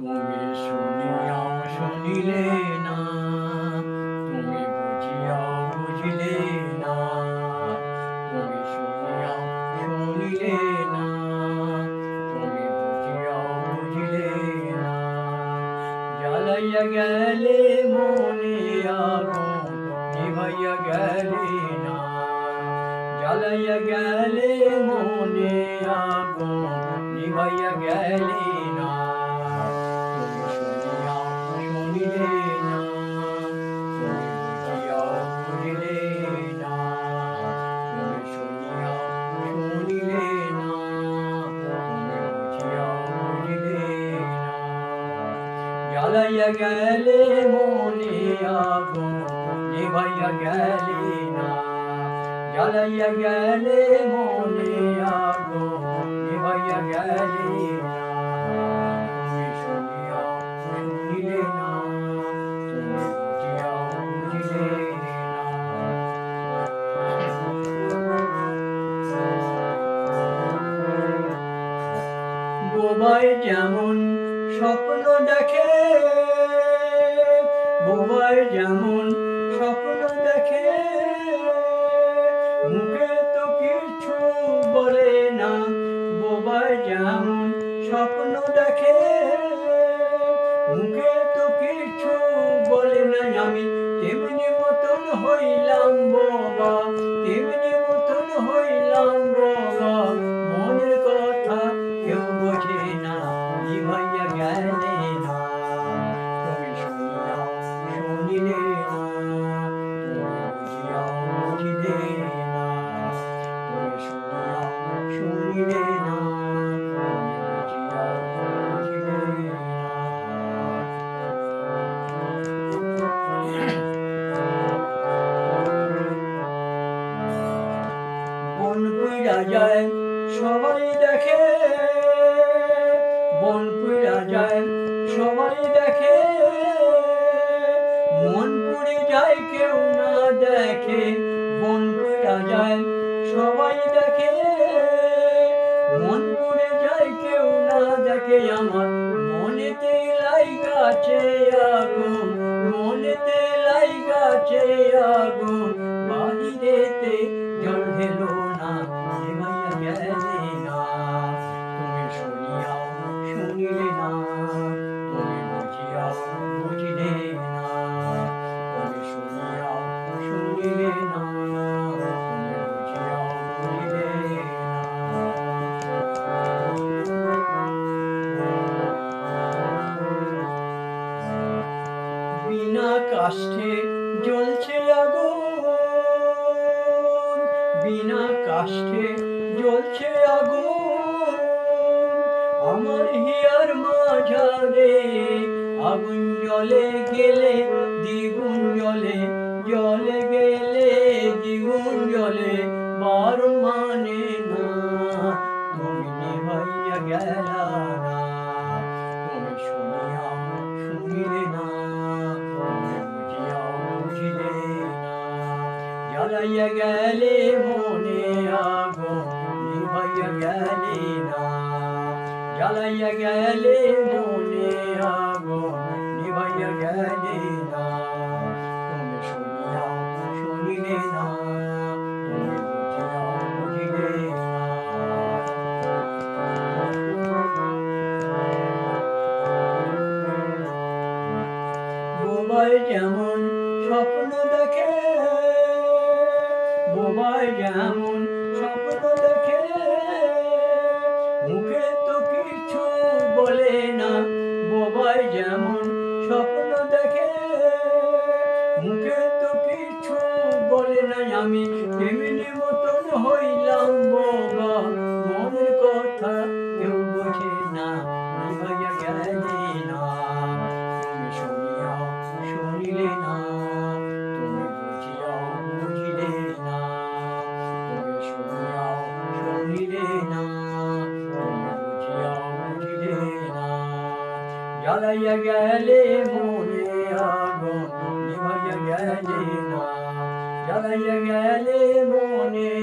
তুমি শুনিয়াও শুনিলে না তুমি বুঝিয়াও বুঝিলে না তুমি শুনিয়াও শুনিলে না তুমি বুঝিয়াও বুঝিলে না জ্বালাইয়া গেলে গেলে মনে আগুন নিভাইয়া গেলে না। জ্বালাইয়া গেলে মনে আগুন নিভাইয়া গেলে না। তুমি বোবাই যেমন স্বপ্ন দেখে। মুখে তো কিছু বলে না বোবাই যেমন স্বপ্ন দেখে। মুখে তো কিছু বলে না আমি, তেমনি মতন হইলাম বাবা। পুইরা যায়, সবাই দেখে। বন পুইরা যায়, সবাই দেখে। মন পুড়ে যায়, কেউ না দেখে। বন পুইরা যায়, সবাই দেখে। মন পুড়ে যায়, কেউ না দেখে। আমার মনেতে লাই গাছে আগুন, মনেতে লাই গাছে আগুন। কাষ্ঠে জ্বলছে আগুন। আমার হিয়ার মাঝারে আগুন জ্বলে গেলে, দ্বিগুণ জ্বলে জলে গেলে, দ্বিগুণ জ্বলে, বারণ মানে না। তুমি নিভাইয়া গেলা না, তুমি না বুঝিলে না। জ্বালাইয়া গেলে মনে গেলে না জ্বালাইয়া গেলে মনে আগুন নিভাইয়া গেলে না তুমি শুনিয়াও শুনিলে না যেমন স্বপ্ন যেমন স্বপ্ন দেখে, মুখে তো কিছু বলে না আমি। এমনি মতন হইলাম বাবা, মনের কথা কেউ বোঝে না না। তুমি শুনিলে না। জ্বালাইয়া গেলে মনে আগুন নিভাইয়া গেলে না জ্বালাইয়া গেলে মনে আগুন নিভাইয়া গেলে